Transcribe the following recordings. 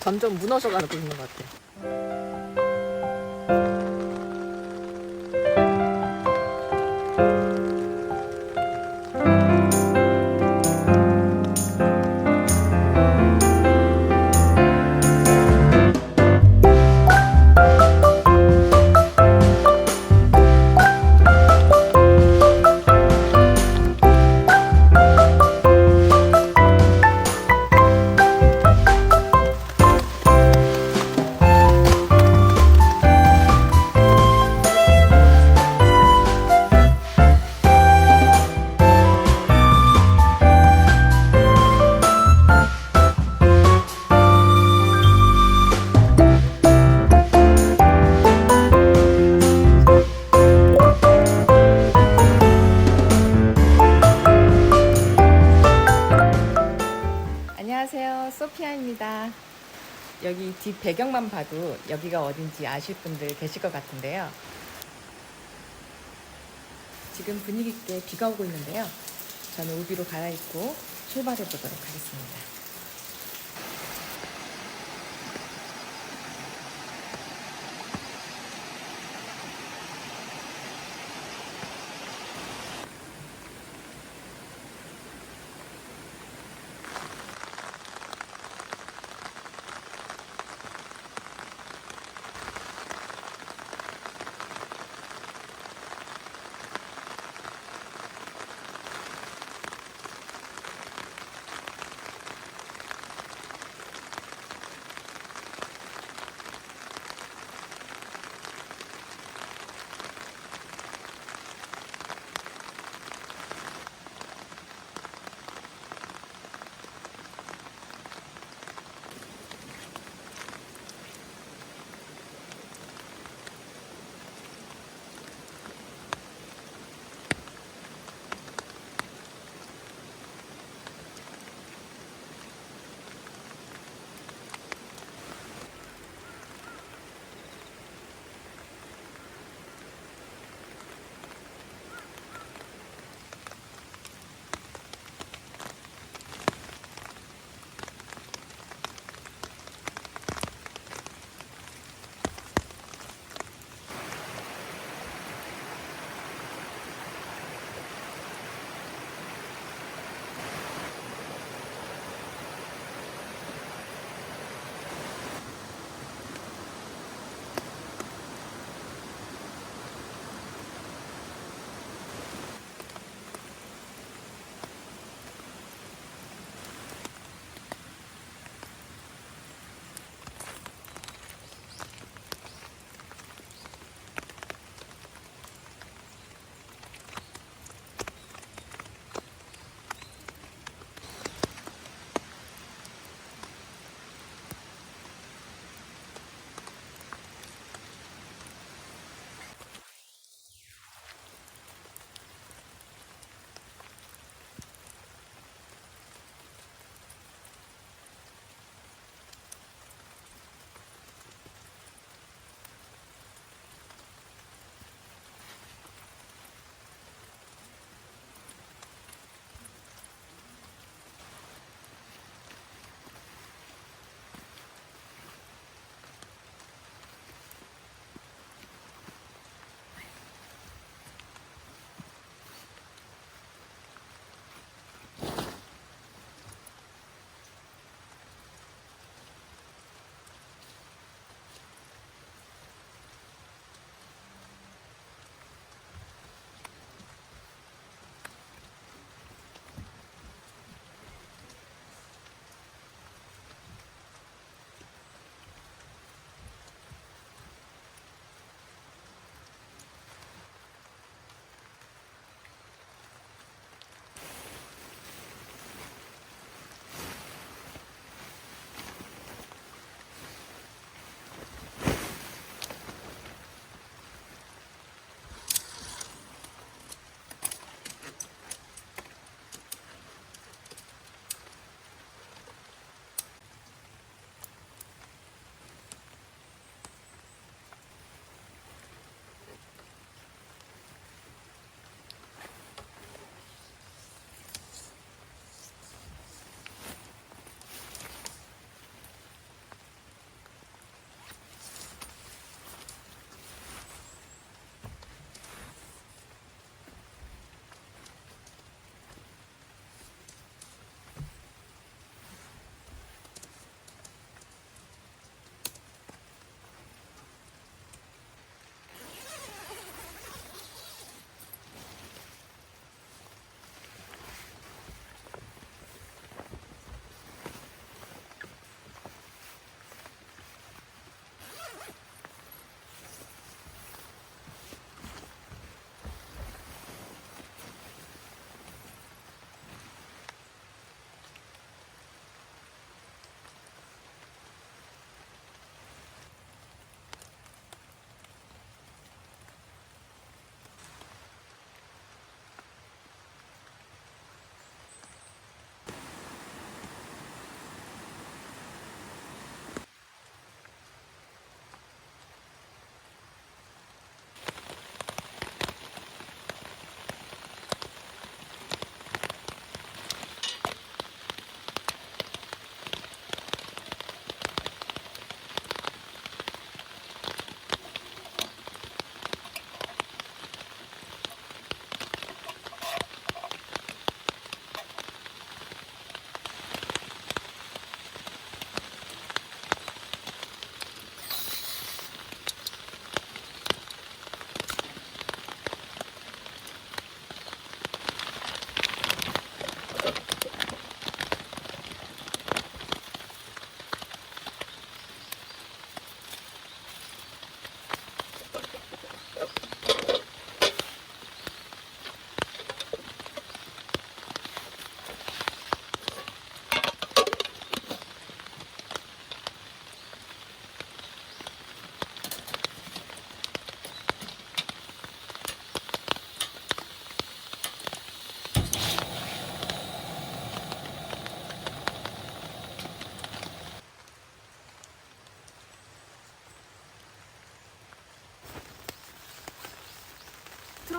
점점 무너져가고 있는 것 같아. 배경만 봐도 여기가 어딘지 아실 분들 계실 것 같은데요. 지금 분위기 있게 비가 오고 있는데요. 저는 우비로 갈아입고 출발해 보도록 하겠습니다.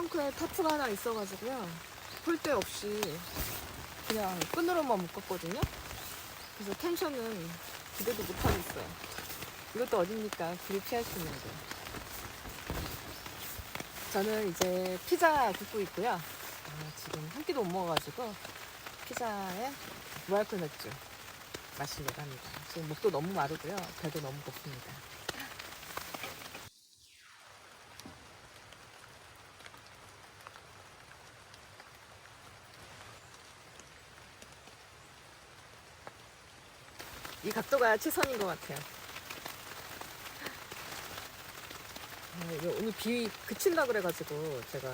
트렁크에 타프가 하나 있어가지고요. 폴대 없이 그냥 끈으로만 묶었거든요. 그래서 텐션은 기대도 못하겠어요. 이것도 어딥니까? 불이 피할 수 있는데. 저는 이제 피자 굽고 있고요. 아, 지금 한 끼도 못 먹어가지고 피자에 무알콜 맥주 마시려고 합니다. 지금 목도 너무 마르고요. 배도 너무 고픕니다. 각도가 최선인 것 같아요. 아, 오늘 비 그친다 그래가지고 제가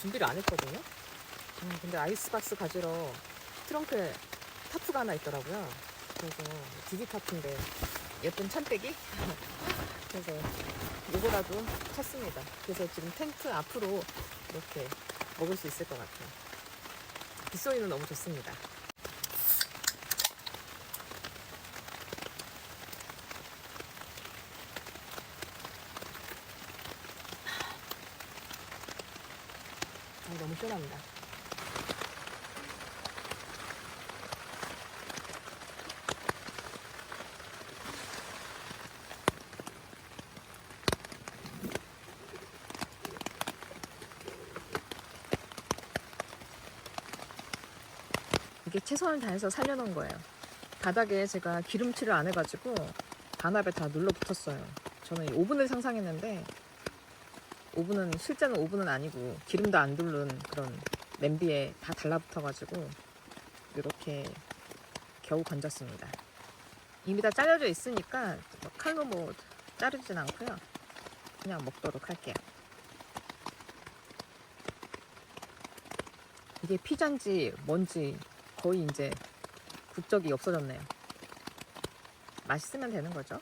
준비를 안 했거든요. 음, 근데 아이스박스 가지러 트렁크에 타프가 하나 있더라고요. 그래서 디디 타프인데 예쁜 찬배기? 그래서 이거라도 샀습니다. 그래서 지금 텐트 앞으로 이렇게 먹을 수 있을 것 같아요. 빗소리는 너무 좋습니다. 이게 최선을 다해서 살려놓은 거예요. 바닥에 제가 기름칠을 안 해가지고 반합에 다 눌러 붙었어요. 저는 이 오븐을 상상했는데 오븐은 실제는 오븐은 아니고 기름도 안 두른 그런 냄비에 다 달라붙어가지고 이렇게 겨우 건졌습니다. 이미 다 잘려져 있으니까 뭐 칼로 뭐 자르진 않고요. 그냥 먹도록 할게요. 이게 피자인지 뭔지 거의 이제 국적이 없어졌네요. 맛있으면 되는 거죠.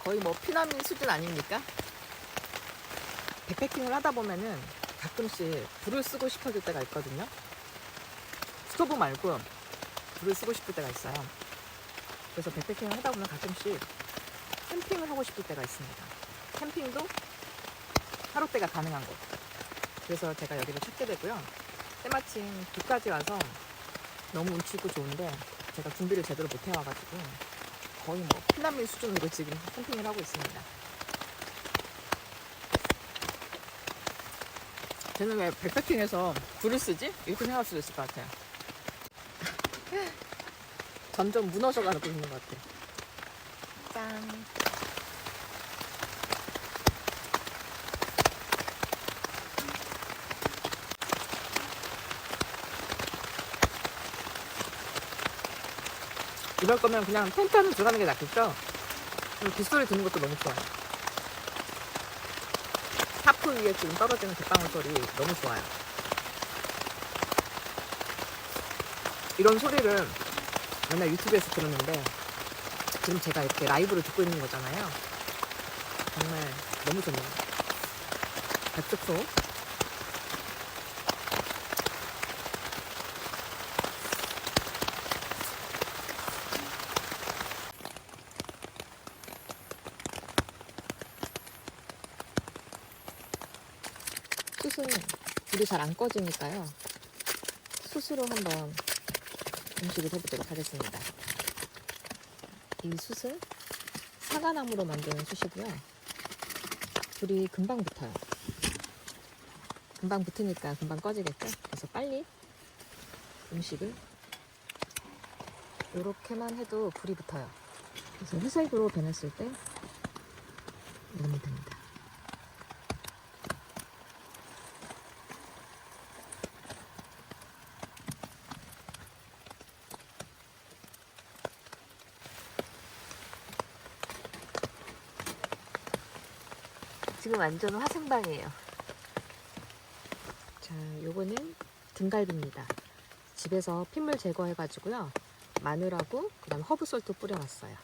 거의 뭐 피난민 수준 아닙니까? 백패킹을 하다 보면은 가끔씩 불을 쓰고 싶어질 때가 있거든요. 스토브 말고 불을 쓰고 싶을 때가 있어요. 그래서 백패킹을 하다 보면 가끔씩 캠핑을 하고 싶을 때가 있습니다. 캠핑도 하루 때가 가능한 곳. 그래서 제가 여기를 찾게 되고요. 때마침 비까지 와서 너무 운치 있고 좋은데 제가 준비를 제대로 못 해와가지고 거의 뭐 피난민 수준으로 지금 캠핑을 하고 있습니다. 쟤는 왜 백패킹에서 불을 쓰지? 이렇게 생각할 수도 있을 것 같아요. 점점 무너져 가고 있는 것 같아요. 짠. 이럴 거면 그냥 텐트 안에 들어가는 게 낫겠죠? 그리고 빗소리 듣는 것도 너무 좋아요. 타프 위에 지금 떨어지는 빗방울 소리 너무 좋아요. 이런 소리를 맨날 유튜브에서 들었는데 지금 제가 이렇게 라이브를 듣고 있는 거잖아요. 정말 너무 좋네요. 백숙소 숯은 불이 잘 안 꺼지니까요. 숯으로 한번 음식을 해보도록 하겠습니다. 이 숯은 사과나무로 만드는 숯이고요. 불이 금방 붙어요. 금방 붙으니까 금방 꺼지겠죠? 그래서 빨리 음식을 이렇게만 해도 불이 붙어요. 그래서 회색으로 변했을 때 넣으면 됩니다. 완전 화생방이에요. 자, 요거는 등갈비입니다. 집에서 핏물 제거해가지고요. 마늘하고 그다음 허브솔트 뿌려놨어요.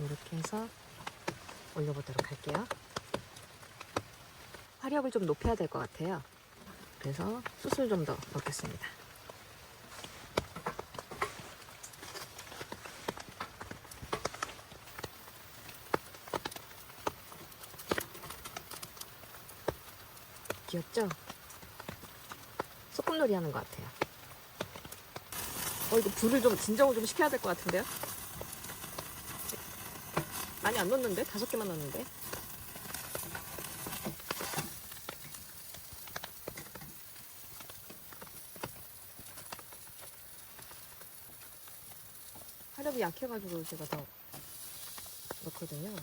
이렇게 해서 올려보도록 할게요. 화력을 좀 높여야 될 것 같아요. 그래서 숯을 좀 더 넣겠습니다. 귀엽죠? 소꿉놀이 하는 것 같아요. 어, 이거 불을 좀 진정을 좀 시켜야 될 것 같은데요? 많이 안 넣었는데? 다섯 개만 넣었는데? 화력이 약해가지고 제가 더 넣거든요.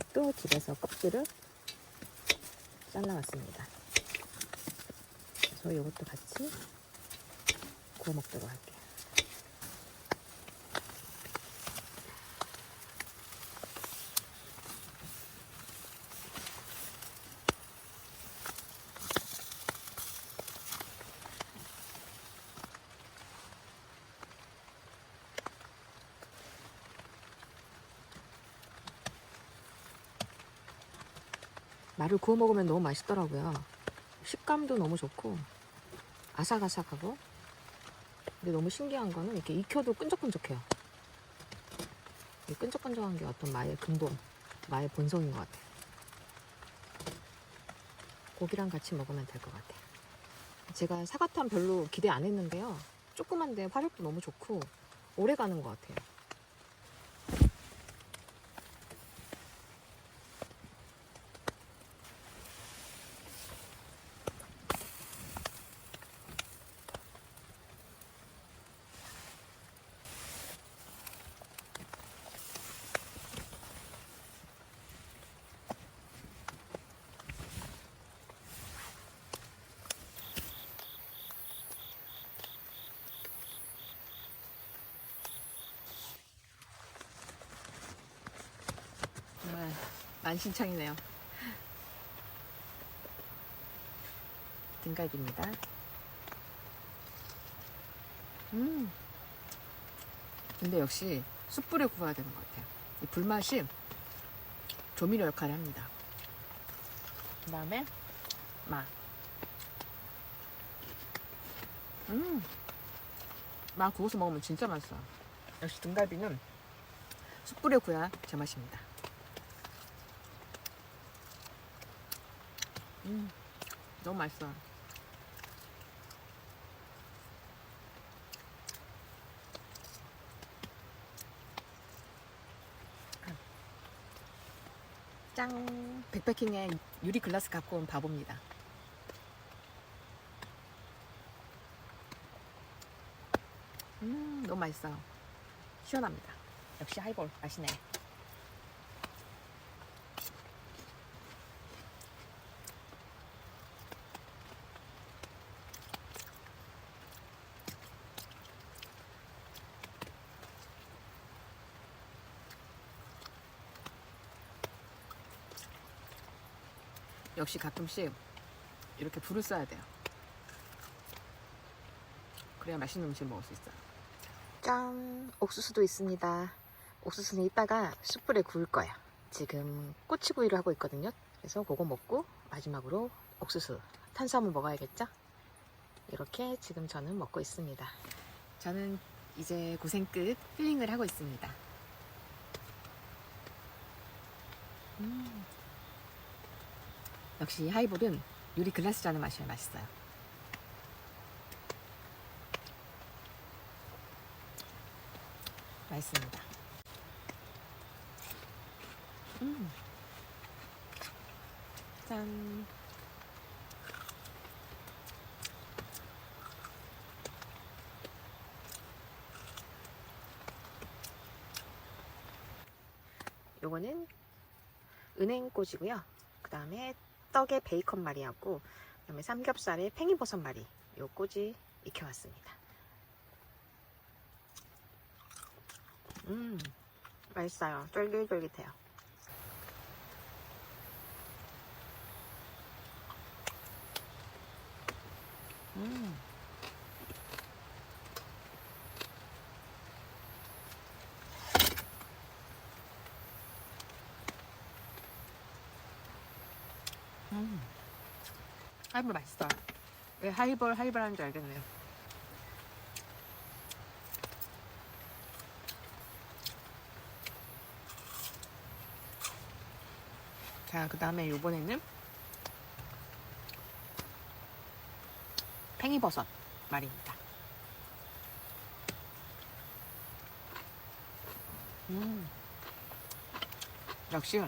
이것도 집에서 껍질을 잘라왔습니다. 그래서 이것도 같이 구워 먹도록 할게요. 말을 구워 먹으면 너무 맛있더라고요. 식감도 너무 좋고 아삭아삭하고 근데 너무 신기한 거는 이렇게 익혀도 끈적끈적해요. 이 끈적끈적한 게 어떤 마의 근본, 마의 본성인 것 같아요. 고기랑 같이 먹으면 될 것 같아요. 제가 사과탕 별로 기대 안 했는데요. 조그만데 화력도 너무 좋고 오래 가는 것 같아요. 정말 만신창이네요. 등갈비입니다. 음. 근데 역시 숯불에 구워야 되는 것 같아요. 이 불맛이 조미료 역할을 합니다. 그 다음에 마. 음. 마 구워서 먹으면 진짜 맛있어요. 역시 등갈비는 숯불에 구워야 제맛입니다. 음, 너무 맛있어. 짱! 백패킹에 유리 글라스 갖고 온 바보입니다. 음, 너무 맛있어. 시원합니다. 역시 하이볼 맛이네. 역시 가끔씩 이렇게 불을 써야 돼요. 그래야 맛있는 음식 먹을 수 있어요. 짠! 옥수수도 있습니다. 옥수수는 이따가 숯불에 구울 거예요. 지금 꼬치구이를 하고 있거든요. 그래서 그거 먹고 마지막으로 옥수수 탄수화물 먹어야겠죠? 이렇게 지금 저는 먹고 있습니다. 저는 이제 고생 끝 힐링을 하고 있습니다. 역시 하이볼은 유리 글라스 잔을 마셔야 맛있어요. 맛있습니다. 음. 짠. 요거는 은행꼬지고요. 그 다음에 떡에 베이컨 말이하고 그 다음에 삼겹살에 팽이버섯 말이 요 꼬지 익혀왔습니다. 음 맛있어요. 쫄깃쫄깃해요. 음. 음. 하이볼 맛있어요. 왜 하이볼 하이볼 하는 줄 알겠네요. 자, 그 다음에 요번에는 팽이버섯 말입니다. 음. 역시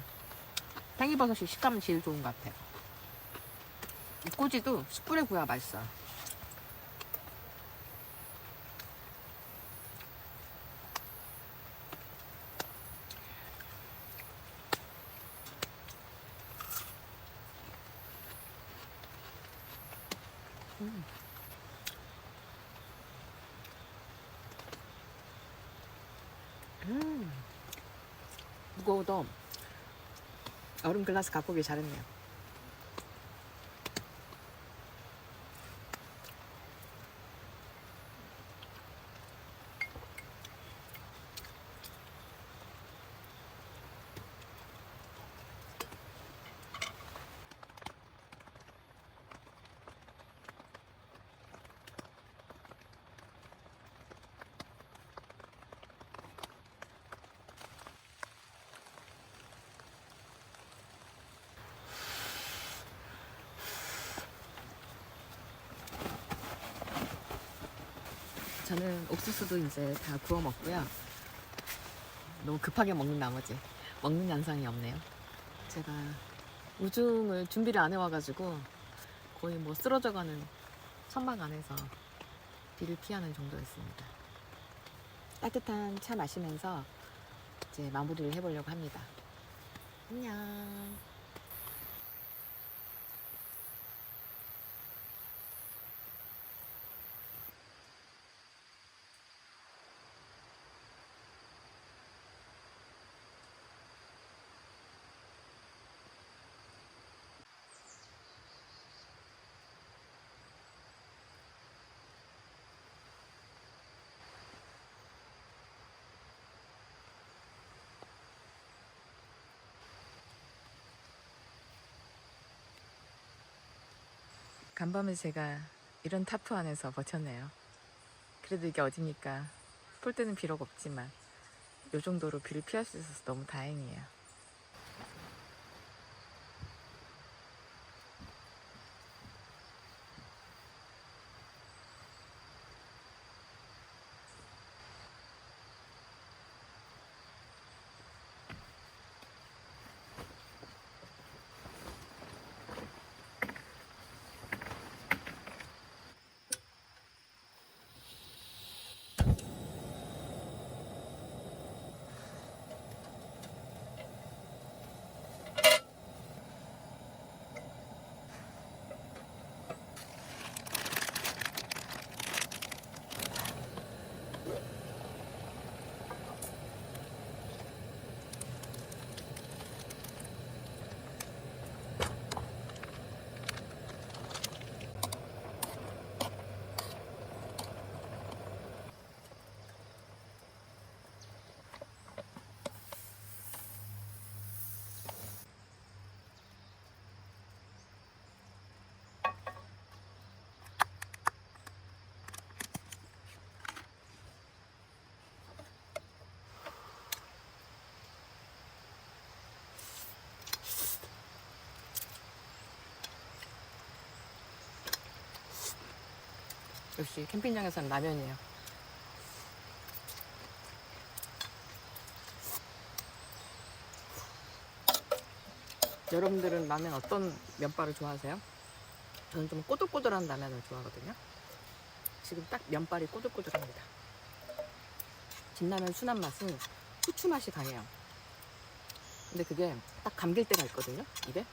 팽이버섯이 식감이 제일 좋은 것 같아요. 이 꼬지도 숯불에 구워야 맛있어요. 음. 음. 무거워도 얼음 글라스 갖고 오길 잘했네요. 저는 옥수수도 이제 다 구워 먹고요. 너무 급하게 먹는 나머지 먹는 양상이 없네요. 제가 우중을 준비를 안 해와가지고 거의 뭐 쓰러져가는 천막 안에서 비를 피하는 정도였습니다. 따뜻한 차 마시면서 이제 마무리를 해보려고 합니다. 안녕. 간밤에 제가 이런 타프 안에서 버텼네요. 그래도 이게 어디니까 폴 때는 비록 없지만 이 정도로 비를 피할 수 있어서 너무 다행이에요. 역시 캠핑장에서는 라면이에요. 여러분들은 라면 어떤 면발을 좋아하세요? 저는 좀 꼬들꼬들한 라면을 좋아하거든요. 지금 딱 면발이 꼬들꼬들합니다. 진라면 순한 맛은 후추 맛이 강해요. 근데 그게 딱 감길 때가 있거든요. 입에.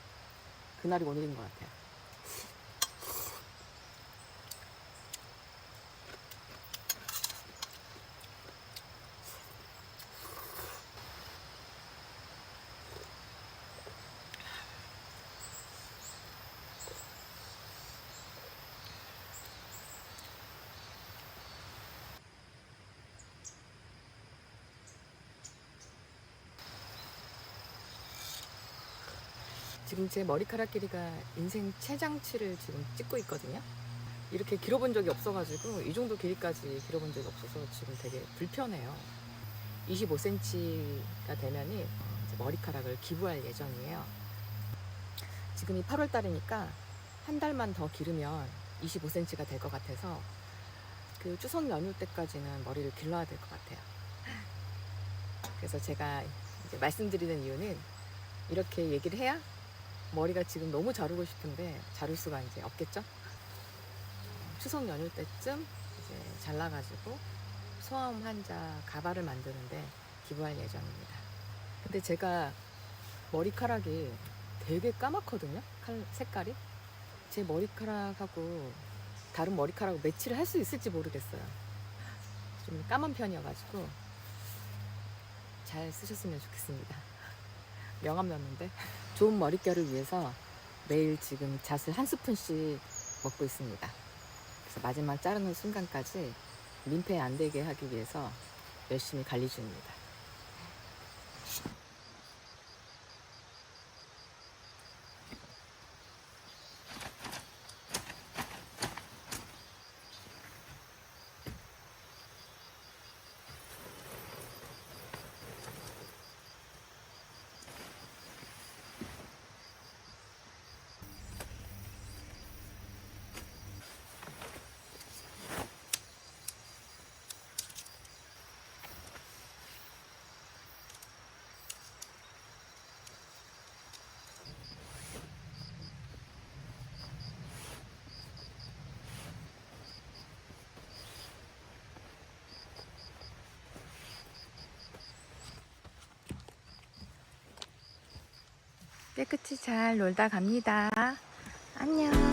그날이 오늘인 것 같아요. 지금 제 머리카락 길이가 인생 최장치를 지금 찍고 있거든요. 이렇게 길어본 적이 없어가지고 이 정도 길이까지 길어본 적이 없어서 지금 되게 불편해요. 25cm가 되면이 머리카락을 기부할 예정이에요. 지금이 8월 달이니까 한 달만 더 기르면 25cm가 될 것 같아서 그 추석 연휴 때까지는 머리를 길러야 될 것 같아요. 그래서 제가 말씀드리는 이유는 이렇게 얘기를 해야 머리가 지금 너무 자르고 싶은데 자를 수가 이제 없겠죠? 추석 연휴 때쯤 이제 잘라가지고 소아암 환자 가발을 만드는데 기부할 예정입니다. 근데 제가 머리카락이 되게 까맣거든요. 칼- 색깔이. 제 머리카락하고 다른 머리카락을 매치를 할 수 있을지 모르겠어요. 좀 까만 편이어가지고 잘 쓰셨으면 좋겠습니다. 명함이었는데. 좋은 머릿결을 위해서 매일 지금 잣을 한 스푼씩 먹고 있습니다. 그래서 마지막 자르는 순간까지 민폐 안 되게 하기 위해서 열심히 관리 중입니다. 깨끗이 잘 놀다 갑니다. 안녕.